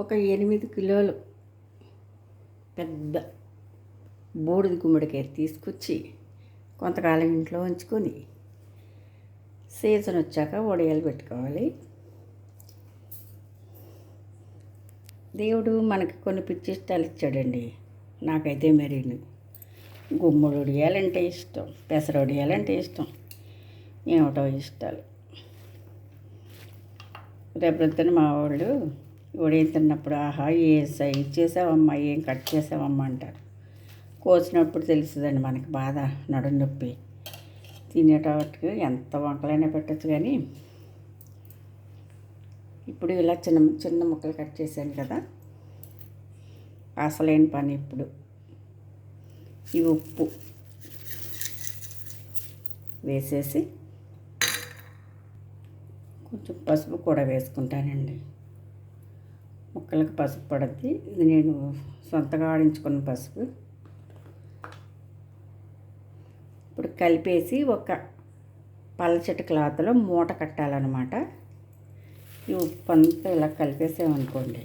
ఒక ఎనిమిది కిలోలు పెద్ద బూడిద గుమ్మడికాయ తీసుకొచ్చి కొంతకాలం ఇంట్లో ఉంచుకొని సీజన్ వచ్చాక వడియాలు పెట్టుకోవాలి. దేవుడు మనకి కొన్ని పిచ్చి ఇష్టాలు ఇచ్చాడండి. నాకైతే మరి గుమ్మడి ఉడియాలంటే ఇష్టం పెసర వడియాలంటే ఇష్టం ఏమిటో ఇష్టాలు. రేపొద్దున మా వాళ్ళు తిన్నప్పుడు ఆహా ఏ సైజ్ చేసావమ్మా? ఏం కట్ చేసావమ్మా? అంటారు. కోసినప్పుడు తెలుస్తుందండి మనకి బాధ నడుం నొప్పి. తినేటప్పటికి ఎంత వంకలైనా పెట్టచ్చు కానీ ఇప్పుడు ఇలా చిన్న చిన్న ముక్కలు కట్ చేశాను కదా అసలైన పని ఇప్పుడు. ఈ ఉప్పు వేసేసి కొంచెం పసుపు కూడా వేసుకుంటానండి. ముక్కలకు పసుపు పడుద్ది. ఇది నేను సొంతగా ఆడించుకున్న పసుపు. ఇప్పుడు కలిపేసి ఒక పలచటి క్లాత్లో మూట కట్టాలన్నమాట. ఈ ఉప్పు అంతా ఇలా కలిపేసామనుకోండి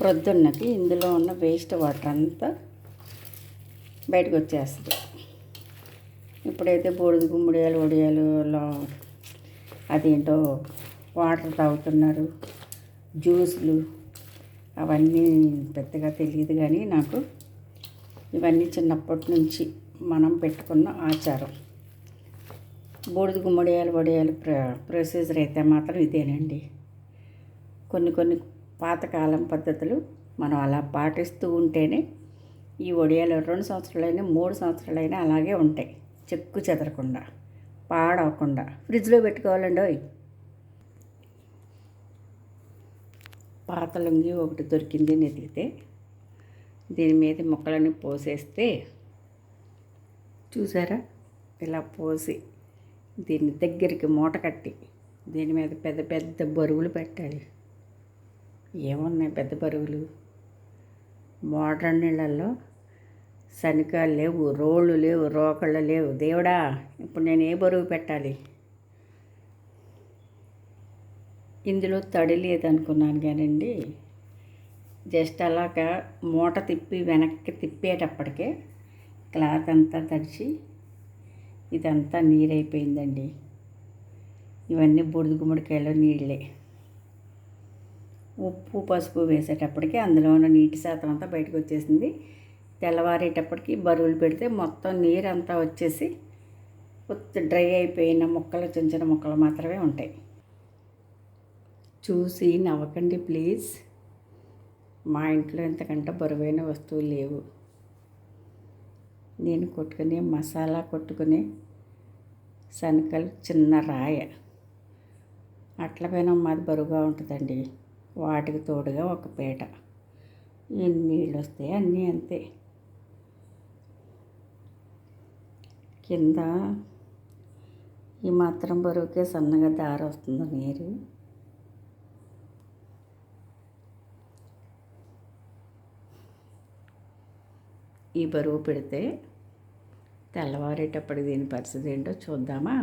ప్రొద్దున్నకి ఇందులో ఉన్న వేస్ట్ వాటర్ అంతా బయటకు వచ్చేస్తుంది ఇప్పుడైతే బూడిద గుమ్మడియాలు ఒడియాలు అదేంటో వాటర్ తాగుతున్నారు. జ్యూస్లు అవన్నీ పెద్దగా తెలియదు కానీ నాకు ఇవన్నీ చిన్నప్పటి నుంచి మనం పెట్టుకున్న ఆచారం. బూడిద గుమ్మడియాలు వడియాలు ప్ర ప్రొసీజర్ అయితే మాత్రం ఇదేనండి. కొన్ని కొన్ని పాతకాలం పద్ధతులు మనం అలా పాటిస్తూ ఉంటేనే ఈ వడియాలు రెండు సంవత్సరాలైనా మూడు సంవత్సరాలైనా అలాగే ఉంటాయి. చెక్కు చెదరకుండా పాడవకుండా. ఫ్రిడ్జ్లో పెట్టుకోవాలండి పాత లొంగి ఒకటి దొరికింది నెతికితే దీని మీద ముక్కలని పోసేస్తే చూసారా? ఇలా పోసి దీన్ని దగ్గరికి మూట కట్టి దీని మీద పెద్ద పెద్ద బరువులు పెట్టాలి. ఏమున్నాయి పెద్ద బరువులు? మోడ్రన్ నీళ్ళల్లో శనికాలు లేవు రోళ్ళు లేవు రోకళ్ళు లేవు. దేవుడా ఇప్పుడు నేను ఏ బరువు పెట్టాలి? ఇందులో తడి లేదనుకున్నాను కానండి. జస్ట్ అలాగా మూట తిప్పి వెనక్కి తిప్పేటప్పటికే క్లాత్ అంతా తడిచి ఇదంతా నీరైపోయిందండి. ఇవన్నీ బుడిద గుమ్మడికాయలో నీళ్ళే. ఉప్పు పసుపు వేసేటప్పటికి అందులో ఉన్న నీటి శాతం అంతా బయటకు వచ్చేసింది. తెల్లవారేటప్పటికి బరువులు పెడితే మొత్తం నీరు అంతా వచ్చేసి డ్రై అయిపోయిన ముక్కలు చిన్న చిన్న మొక్కలు మాత్రమే ఉంటాయి. చూసి నవ్వకండి ప్లీజ్. మా ఇంట్లో ఎంతకంటే బరువైన వస్తువులు లేవు. నేను కొట్టుకునే మసాలా కొట్టుకునే శనకలు చిన్న రాయ. అట్ల పైన మాది బరువుగా ఉంటుందండి. వాటికి తోడుగా ఒక పీట. ఎన్ని నీళ్ళు వస్తాయి అన్నీ అంతే. కింద ఈ మాత్రం బరువుకే సన్నగా దారి వస్తుంది నీరు. ఈ బరువు పెడితే తెల్లవారేటప్పుడు దీని పరిస్థితి ఏంటో చూద్దామా?